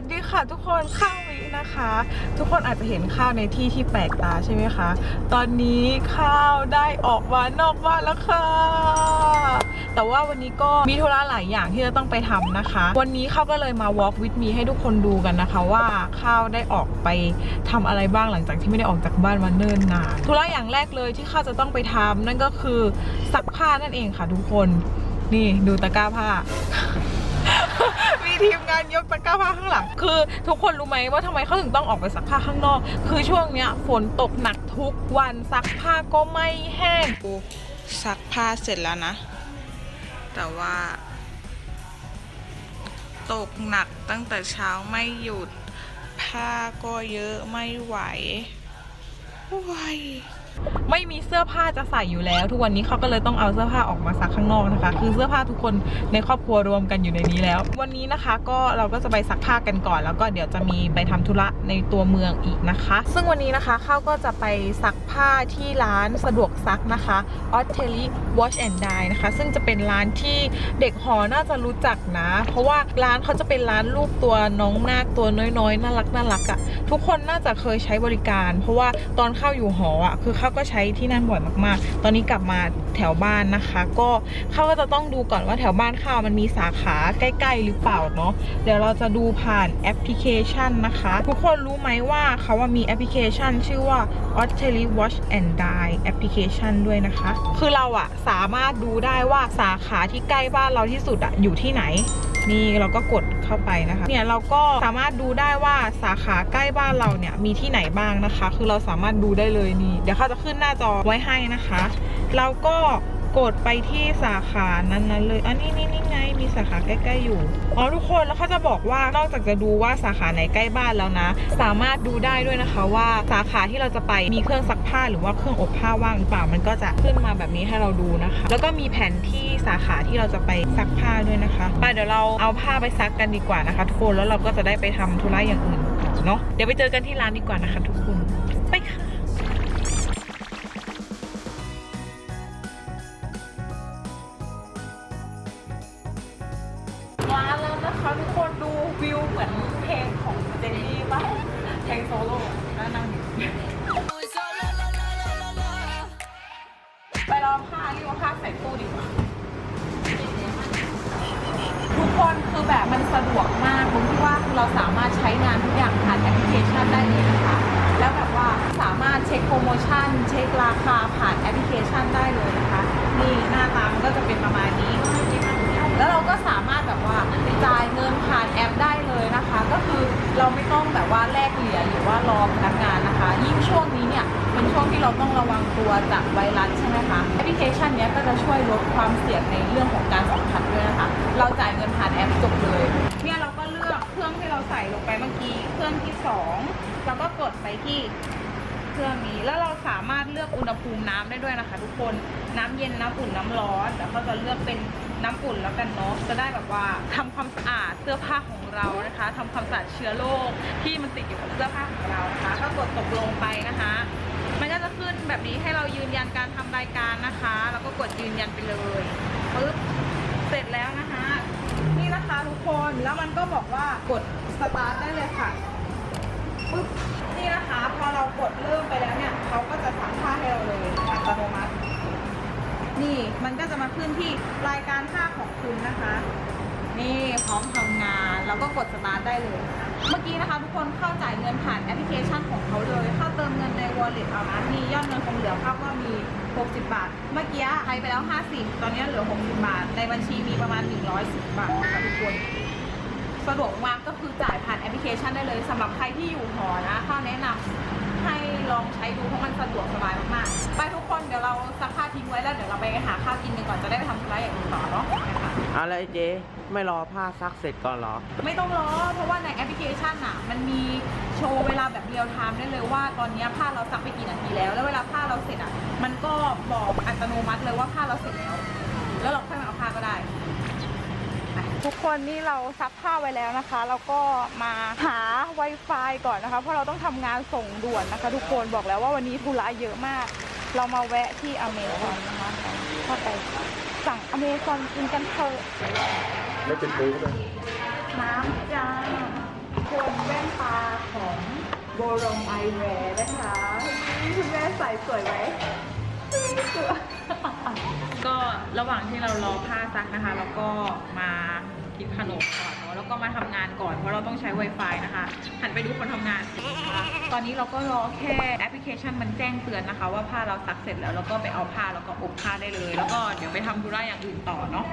สดีค่ะทุกคนข้าววินะคะ ทุกคนอาจจะเห็นข้าวในที่ที่แปลกตาใช่ไหมคะ ตอนนี้ข้าวได้ออกมานอกบ้านแล้วค่ะ แต่ว่าวันนี้ก็มีธุระหลายอย่างที่จะต้องไปทำนะคะ วันนี้ข้าวก็เลยมา walk with me ให้ทุกคนดูกันนะคะว่าข้าวได้ออกไปทำอะไรบ้างหลังจากที่ไม่ได้ออกจากบ้านมาเนิ่นนานธุระอย่างแรกเลยที่ข้าวจะต้องไปทำนั่นก็คือซักผ้านั่นเองค่ะทุกคน นี่ดูตะกร้าผ้า มีทีมงานยกตะกร้าผ้าข้างหลัง คือทุกคนรู้ไหมว่าทำไมเขาถึงต้องออกไปซักผ้าข้างนอก คือช่วงเนี้ยฝนตกหนักทุกวันซักผ้าก็ไม่แห้งซักผ้าเสร็จแล้วนะ แต่ว่า ตกหนักตั้งแต่เช้าไม่หยุด ผ้าก็เยอะไม่ไหวไหว ไม่มีเสื้อผ้าจะใส่อยู่แล้ว ทุกวันนี้เขาก็เลยต้องเอาเสื้อผ้าออกมาซักข้างนอกนะคะ คือเสื้อผ้าทุกคนในครอบครัวรวมกันอยู่ในนี้แล้ว วันนี้นะคะก็เราก็จะไปซักผ้ากันก่อน แล้วก็เดี๋ยวจะมีไปทำธุระในตัวเมืองอีกนะคะ ซึ่งวันนี้นะคะข้าวก็จะไปซักผ้าที่ร้านสะดวกซักนะคะ o t t e l i Wash and Dye นะคะ ซึ่งจะเป็นร้านที่เด็กหอน่าจะรู้จักนะ เพราะว่าร้านเขาจะเป็นร้านรูปตัวน้องนาคตัวน้อยๆน่ารักน่ารักอะ่ะทุกคนน่าจะเคยใช้บริการ เพราะว่าตอนเข้าอยู่หออะ่ะคือเข้าก็ใช้ที่นั่นบ่อยมากๆ ตอนนี้กลับมาแถวบ้านนะคะ ก็เข้าก็จะต้องดูก่อนว่าแถวบ้านเข้ามันมีสาขาใกล้ ๆ หรือเปล่าเนาะเดี๋ยวเราจะดูผ่านแอปพลิเคชันนะคะ ทุกคนรู้ไหมว่าเขาว่ามีแอปพลิเคชัน ชื่อว่า o t t e l i Wash and Dye แอปพลิเคชันด้วยนะคะ คือเราอะสามารถดูได้ว่าสาขาที่ใกล้บ้านเราที่สุดอะอยู่ที่ไหน นี่เราก็กดเข้าไปนะคะ เนี่ยเราก็สามารถดูได้ว่าสาขาใกล้บ้านเราเนี่ยมีที่ไหนบ้างนะคะ คือเราสามารถดูได้เลยนี่ เดี๋ยวเขาจะขึ้นหน้าจอไว้ให้นะคะ เราก็ กดไปที่สาขานั้นๆเลยอันนี้นี่นี่ไงมีสาขาใกล้ๆอยู่อ๋อทุกคนแล้วเขาจะบอกว่านอกจากจะดูว่าสาขาไหนใกล้บ้านแล้วนะ สามารถดูได้ด้วยนะคะว่าสาขาที่เราจะไปมีเครื่องซักผ้าหรือว่าเครื่องอบผ้าว่างหรือเปล่ามันก็จะขึ้นมาแบบนี้ให้เราดูนะคะ แล้วก็มีแผนที่สาขาที่เราจะไปซักผ้าด้วยนะคะไปเดี๋ยวเราเอาผ้าไปซักกันดีกว่านะคะทุกคนแล้วเราก็จะได้ไปทำธุระอย่างอื่นเนาะเดี๋ยวไปเจอกันที่ร้านดีกว่านะคะ ทุกคนไปค่ะานแล้วนะคะทุกคนดูวิวเหมือนเพลงของเจนนี่ป่ะเพลงโซโล่น่านั่งไปรอผ้ารีบเอาผ้าใส่ตู้ดีกว่า ทุกคนคือแบบมันสะดวกมากตรงที่ว่าคือเราสามารถใช้งานทุกอย่างผ่านแอปพลิเคชันได้เลยนะคะ แล้วแบบว่าสามารถเช็คโปรโมชั่น เช็คราคาผ่านแอปพลิเคชัน เราไม่ต้องแบบว่าแลกเหรียญหรือว่ารอพนักงานนะคะ ยิ่งช่วงนี้เนี่ยเป็นช่วงที่เราต้องระวังตัวจากไวรัสใช่ไหมคะแอปพลิเคชันเนี้ยก็จะช่วยลดความเสี่ยงในเรื่องของการสัมผัสด้วยนะคะ เราจ่ายเงินผ่านแอปจบเลย เนี่ยเราก็เลือกเครื่องที่เราใส่ลงไปเมื่อกี้เครื่องที่สองเราก็กดไปที่เครื่องนี้แล้วเราสามารถเลือกอุณหภูมิน้ำได้ด้วยนะคะ ทุกคนน้ำเย็นน้ำอุ่นน้ำร้อนแล้วก็จะเลือกเป็น น้ำอุ่นแล้วกันเนาะจะได้แบบว่าทำความสะอาดเสื้อผ้าของเรานะคะทำความสะอาดเชื้อโรคที่มันติดอยู่กับเสื้อผ้าของเรานะคะก็กดตกลงไปนะคะมันก็จะขึ้นแบบนี้ให้เรายืนยันการทำรายการนะคะ แล้วก็กดยืนยันไปเลยปึ๊บเสร็จแล้วนะคะ นี่นะคะทุกคนแล้วมันก็บอกว่ากดสตาร์ทได้เลยค่ะปึ๊บนี่นะคะ พอเรากดเริ่มไปแล้ว รายการค่าของคุณนะคะ นี่พร้อมทำงานแล้วก็กดสตาร์ทได้เลย เมื่อกี้นะคะทุกคนเข้าจ่ายเงินผ่านแอปพลิเคชันของเขาเลยเข้าเติมเงินใน wallet เอานะนี่ยอดเงินคงเหลือภาพว่ามี 60 บาท เมื่อกี้ใช้ไปแล้ว 50 ตอนนี้เหลือ 60 บาท ในบัญชีมีประมาณ 110 บาทนะคะทุกคนสะดวกมากก็คือจ่ายผ่านแอปพลิเคชันได้เลยสำหรับใครที่อยู่หอนะข้าแนะนำให้ลองใช้ดูเพราะมันสะดวกส แล้วเดี๋ยวเราไปหาข้าวกินกันก่อนจะได้ไปทำธุระอย่างอื่นต่อเนาะนะคะอะไรเจ๊ไม่รอผ้าซักเสร็จก่อนเหรอ ไม่ต้องรอ เพราะว่าในแอปพลิเคชันอะ มันมีโชว์เวลาแบบเรียลไทม์ได้เลยว่าตอนนี้ผ้าเราซักไปกี่นาทีแล้ว แล้วเวลาผ้าเราเสร็จอะ มันก็บอกอัตโนมัติเลยว่าผ้าเราเสร็จแล้ว แล้วเราค่อยมาเอาผ้าก็ได้ ทุกคนนี่เราซักผ้าไว้แล้วนะคะ แล้วก็มาหา Wi-Fi ก่อนนะคะ เพราะเราต้องทำงานส่งด่วนนะคะ ทุกคนบอกแล้วว่าวันนี้ธุระเยอะมาก เรามาแวะที่อเมซอนนะคะเข้าไปสั่งอเมซอนกินกันเถอะไม่เป็นปูเลยน้ำจ้าโคลงไอแวร์นะคะคุณแม่ใส่สวยไหมสวยก็ระหว่างที่เรารอผ้าซักนะคะ แล้วก็มา กินขนมก่อนเนาะแล้วก็มาทำงานก่อนเพราะเราต้องใช้ Wi-Fi นะคะหันไปดูคนทำงานนะคะตอนนี้เราก็รอแค่แอปพลิเคชันมันแจ้งเตือนนะคะ ว่าผ้าเราซักเสร็จแล้วแล้วก็ไปเอาผ้าแล้วก็อบผ้าได้เลย แล้วก็เดี๋ยวไปทำธุระอย่างอื่นต่อเนาะ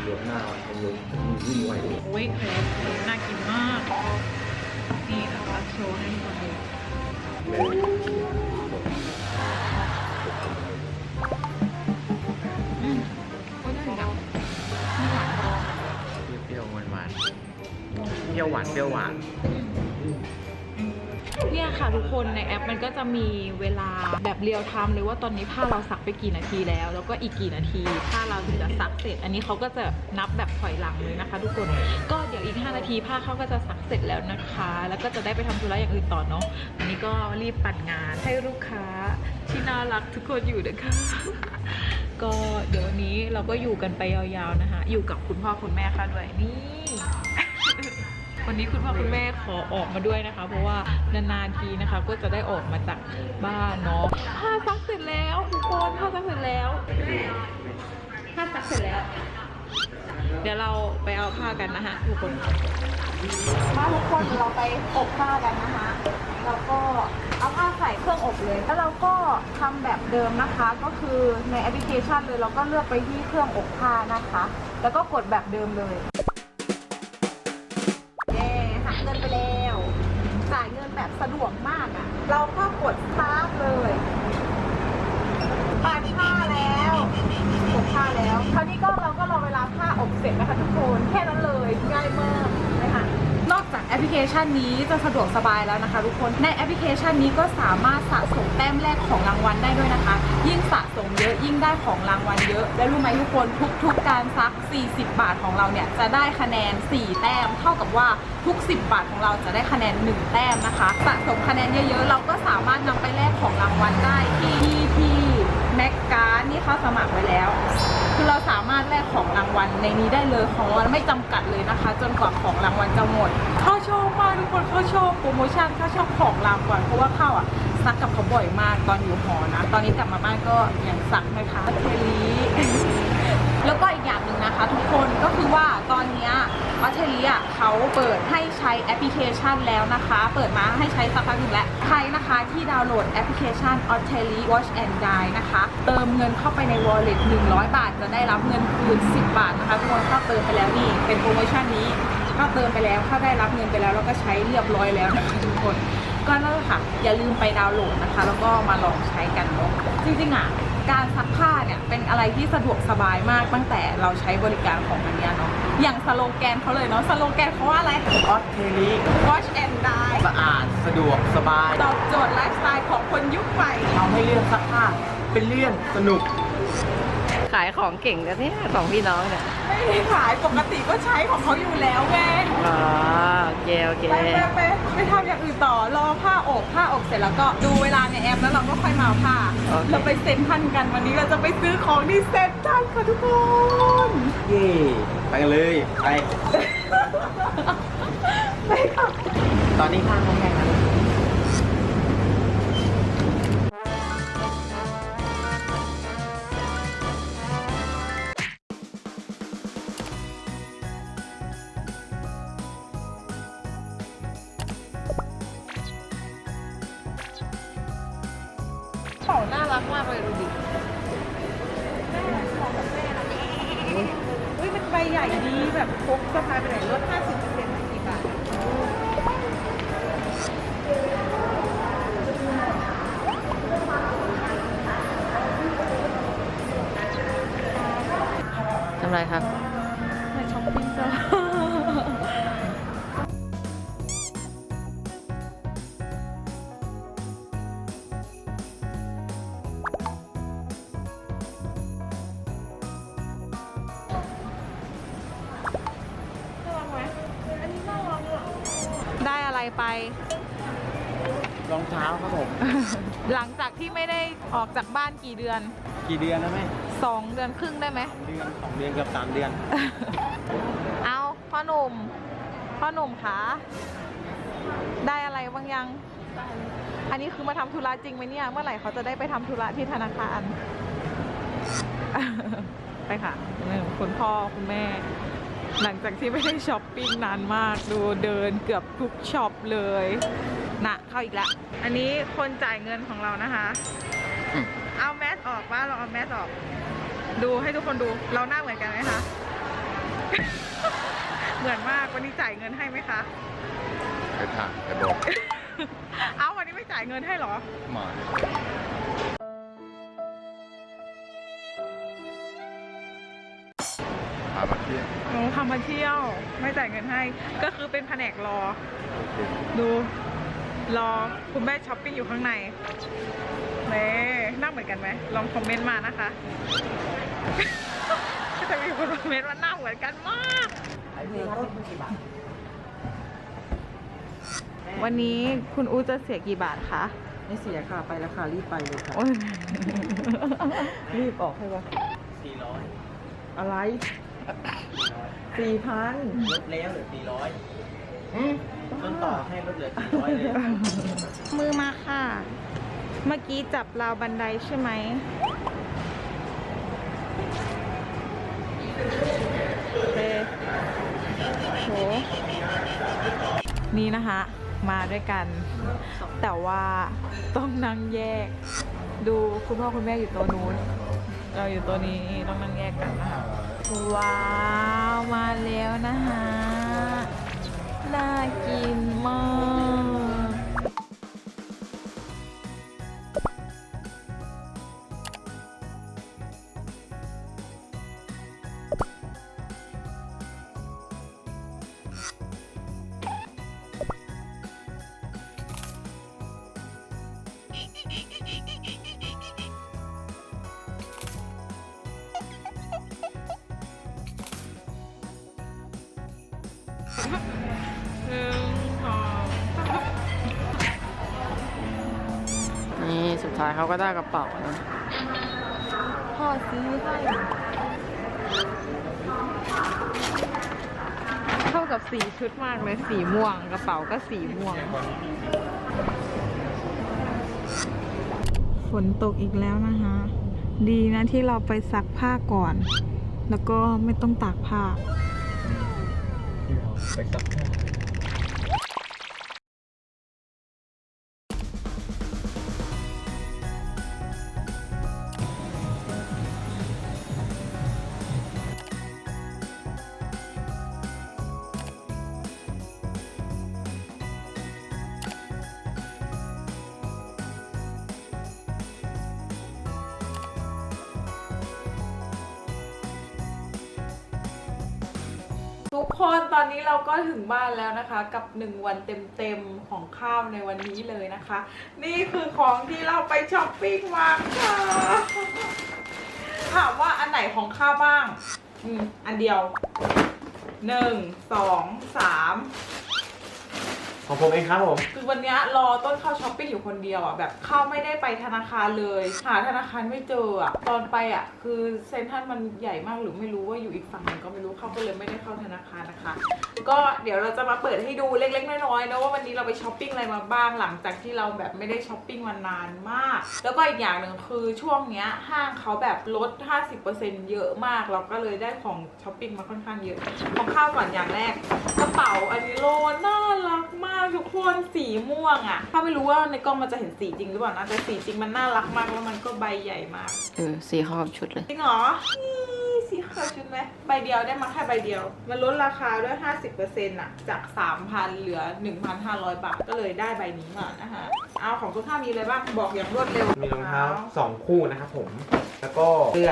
เหลือหน้ามันยังยิ่งไหวเลยโอ้ยเครปน่ากินมาก นี่นะคะโชว์ให้ทุกคน เปรี้ยวหวานเปรี้ยวหวาน เนี่ยค่ะทุกคนในแอปมันก็จะมีเวลาแบบเรียลไทม์เลยว่าตอนนี้ผ้าเราซักไปกี่นาทีแล้ว แล้วก็อีกกี่นาทีผ้าเราถึงจะซักเสร็จ อันนี้เขาก็จะนับแบบถอยหลังเลยนะคะ ทุกคนก็เดี๋ยวอีก 5 นาทีผ้าเขาก็จะซักเสร็จแล้วนะคะ แล้วก็จะได้ไปทำธุระอย่างอื่นต่อเนาะอันนี้ก็รีบปั่นงานให้ลูกค้าที่น่ารักทุกคนอยู่นะคะ ก็เดี๋ยววันนี้เราก็อยู่กันไปยาวๆนะคะ อยู่กับคุณพ่อคุณแม่ค่ะด้วยนี่ วันนี้คุณพ่อคุณแม่ขอออกมาด้วยนะคะ เพราะว่านานๆทีนะคะ ก็จะได้ออกมาจากบ้านเนาะผ้าซักเสร็จแล้วทุกคนผ้าซักเสร็จแล้วผ้าซักเสร็จแล้ว เดี๋ยวเราไปเอาผ้ากันนะคะทุกคนมาทุกคนเราไปอบผ้ากันนะคะแล้วก็เอาผ้าใส่เครื่องอบเลย แล้วเราก็ทำแบบเดิมนะคะ ก็คือในแอปพลิเคชันเลยเราก็เลือกไปที่เครื่องอบผ้านะคะ แล้วก็กดแบบเดิมเลย เราก็กดซาบเลยปั่นผ้าแล้วกดผ้าแล้ว คราวนี้ก็เราก็รอเวลาผ้าอบเสร็จนะคะทุกคนแค่ แอปพลิเคชันนี้จะสะดวกสบายแล้วนะคะทุกคน ในแอปพลิเคชันนี้ก็สามารถสะสมแต้มแรกของรางวัลได้ด้วยนะคะ ยิ่งสะสมเยอะยิ่งได้ของรางวัลเยอะ และรู้ไหมทุกคนทุกๆการซัก 40 บาทของเราเนี่ยจะได้คะแนน 4 แต้ม เท่ากับว่าทุก 10 บาทของเราจะได้คะแนน 1 แต้มนะคะ สะสมคะแนนเยอะๆ เราก็สามารถนำไปแลกของรางวัลได้ที่ที่แม็กการ์ดนี่เขาสมัครไว้แล้วคือเราสามารถแลกของรางวัลในนี้ได้เลยของรางวัลไม่จำกัดเลยนะคะ จนกว่าของรางวัลจะหมดเข้า ทุกคนเขาชอบโปรโมชั่นเข้าชอบของรางวัลเพราะว่าเข้าอะซักกับเขาบ่อยมากตอนอยู่หอนะ ตอนนี้กลับมาบ้านก็ยังซักนะคะเทลีแล้วก็อีกอย่างหนึ่งนะคะ ทุกคนก็คือว่าตอนนี้ออสเตรเลียเขาเปิดให้ใช้แอปพลิเคชันแล้วนะคะ เปิดมาให้ใช้สักพักหนึ่งแล้วใครนะคะที่ดาวน์โหลดแอปพลิเคชัน a u s t r a l i Watch and Die นะคะ เติมเงินเข้าไปใน wallet 100 บาท จะได้รับเงินคืน 10 บาทนะคะทุกคนเข้าเติมไปแล้วนี่เป็นโปรโมชั่นนี้ เข้าเติมไปแล้วเข้าได้รับเงินไปแล้วแล้วก็ใช้เรียบร้อยแล้วนะคะทุกคน ก็นั่นแหละค่ะ อย่าลืมไปดาวน์โหลดนะคะ แล้วก็มาลองใช้กันเนาะจริงๆอะการซักผ้าเนี่ยเป็นอะไรที่สะดวกสบายมากตั้งแต่เราใช้บริการของอันเนี้ยเนาะอย่างสโลแกนเขาเลยเนาะสโลแกนเขาว่าอะไร ออสเทรเลีย Watch and Die สะอาดสะดวกสบายตอบโจทย์ไลฟ์สไตล์ของคนยุคใหม่ ทำให้เรื่องซักผ้าเป็นเรื่องสนุก ขายของเก่งกันเนี่ยสองพี่น้องเนี่ยไม่ได้ขายปกติก็ใช้ของเขาอยู่แล้วไงอ๋อโอเคโอเคไปไปไปไปทำอย่างอื่นต่อรอผ้าอบผ้าอบเสร็จแล้วก็ดูเวลาในแอปแล้วเราก็ค่อยมาเอาผ้าโอเคเราไปเซ็นทรันกันวันนี้เราจะไปซื้อของที่เซ็นทรันค่ะทุกคนเย่ไปกันเลยไปไปค่ะตอนนี้ผ้าเขาแห้ง แล้วของน่ารักมากเลยดูดิอุ้ยมันใบใหญ่ดีแบบพกสะพายไปไหนลด50%กี่บาททำไรครับ ได้อะไรไป รองเท้าครับผม หลังจากที่ไม่ได้ออกจากบ้านกี่เดือนกี่เดือนนะแม่สองเดือนครึ่งได้ไหม เดือนสองเดือนเกับสามเดือน เอาพ่อหนุ่มพ่อหนุ่มคะได้อะไรบ้างยัง อันนี้คือมาทำธุระจริงไหมเนี่ย เมื่อไหร่เขาจะได้ไปทำธุระที่ธนาคาร ไปค่ะนี่คุณพ่อคุณแม่ หลังจากที่ไม่ได้ช้อปปิ้งนานมากดูเดินเกือบทุกช็อปเลยนะเข้าอีกแล้วอันนี้คนจ่ายเงินของเรานะคะอืมเอาแมสออกว่าเราเอาแมสออก ดูให้ทุกคนดูเราหน้าเหมือนกันไหมคะ เหมือนมากวันนี้จ่ายเงินให้ไหมคะไปถามไปบอก เอ้าวันนี้ไม่จ่ายเงินให้เหรอหมอ เที่ยวโอ้พามาเที่ยว ไม่จ่ายเงินให้ ก็คือเป็นแผนกรอโอเคดูรอคุณแม่ช้อปปิ้งอยู่ข้างในเน่นั่งเหมือนกันไหมลองคอมเมนต์มานะคะ ก็จะมีคนคอมเมนต์ว่าหน้าเหมือนกันมากวันนี้คุณอูจะเสียกี่บาทคะ ไม่เสียค่ะไปแล้วค่ะรีบไปเลยค่ะ โอ้ยรีบออกให้วะสี่ร้อยอะไร สี่พันลดแล้วเหลือสี่ร้อยต้นต่อให้ลดเหลือสี่ร้อยเลยมือมาค่ะ เมื่อกี้จับราวบันไดใช่ไหม เอโห นี่นะคะ มาด้วยกัน แต่ว่าต้องนั่งแยก ดูคุณพ่อคุณแม่อยู่ตัวนู้น เราอยู่ตัวนี้ต้องนั่งแยกกันนะคะ ว้าว มาแล้วนะคะน่ากินมาก เขาก็ได้กระเป๋านะพ่อซื้อให้เข้ากับสีชุดมากเลยสีม่วงกระเป๋าก็สีม่วง ฝนตกอีกแล้วนะคะ ดีนะที่เราไปซักผ้าก่อน แล้วก็ไม่ต้องตากผ้าไปสับทุ กคนตอนนี้เราก็ถึงบ้านแล้วนะคะ กับหนึ่งวันเต็มๆของข้าวในวันนี้เลยนะคะ นี่คือของที่เราไปช้อปปิ้งมาค่ะถามว่าอันไหนของข้าวบ้าง อืมอันเดียวหนึ่งสองสาม ของผมเองครับผม คือวันเนี้ยรอต้นข้าวช้อปปิ้งอยู่คนเดียวอะแบบข้าวไม่ได้ไปธนาคารเลย หาธนาคารไม่เจออะตอนไปอะคือเซ็นทรัลมันใหญ่มากหรือไม่รู้ว่าอยู่อีกฝั่งหนึงก็ไม่รู้เข้าก็เลยไม่ได้เข้าธนาคารนะคะ ก็เดี๋ยวเราจะมาเปิดให้ดูเล็กๆน้อยๆนะว่าวันนี้เราไปช้อปปิ้งอะไรมาบ้างหลังจากที่เราแบบไม่ได้ช้อปปิ้งมานานมาก แล้วก็อีกอย่างหนึ่งคือช่วงเนี้ยห้างเขาแบบลด 50%เยอะมาก เราก็เลยได้ของช้อปปิ้งมาค่อนข้างเยอะ ของข้าวก่อนอย่างแรกกระเป๋าอันนี้โลน่ารักมากทุกคนสีม่วงอะ่ะถ้าไม่รู้ว่าในกล้องมันจะเห็นสีจริงหรือเปล่านะแต่สีจริงมันน่ารักมากแล้วมันก็ใบใหญ่มาก เออสีเข้ากับชุดเลย จริงเหรอนี่สีขาวชุดไหมใบเดียวได้มาแค่ใบเดียว มันลดราคาด้วย 50%อะ จาก 3,000 เหลือ 1,500 บาท ก็เลยได้ใบนี้มานะคะ เอาของคุณข้ามีอะไรบ้าง บอกอย่างรวดเร็วมีรองเท้าสองคู่นะครับผม แล้วก็เสื้อ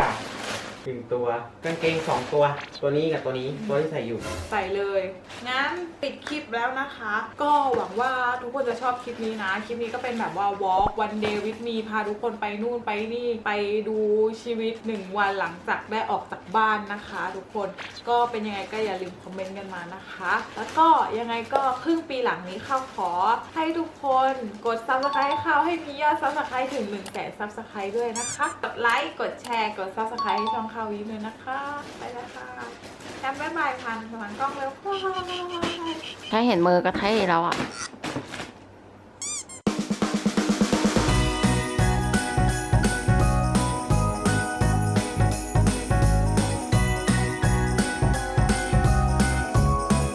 หนึ่งตัวกางเกงสองตัว ตัวนี้กับตัวนี้ตัวที่ใส่อยู่ ใส่เลย งั้นปิดคลิปแล้วนะคะ ก็หวังว่าทุกคนจะชอบคลิปนี้นะ คลิปนี้ก็เป็นแบบว่า walk one day with me พาทุกคนไปนู่นไปนี่ไปดูชีวิตหนึ่งวันหลังจากได้ออกจากบ้านนะคะ ทุกคนก็เป็นยังไงก็อย่าลืมคอมเมนต์กันมานะคะ แล้วก็ยังไงก็ครึ่งปีหลังนี้ข้าวขอให้ทุกคนกด subscribe ให้ข้าวให้มียอด subscribe ถึง1นึ่งแสน subscribe ด้วยนะคะ กดไลค์กดแชร์กด subscribe ให้ช่องข้าววิด้วยนะคะ ไปแล้วค่ะแอมบ๊ายบายพันพันกล้องเร็วถ้าเห็นมือก็เท่แล้วอะ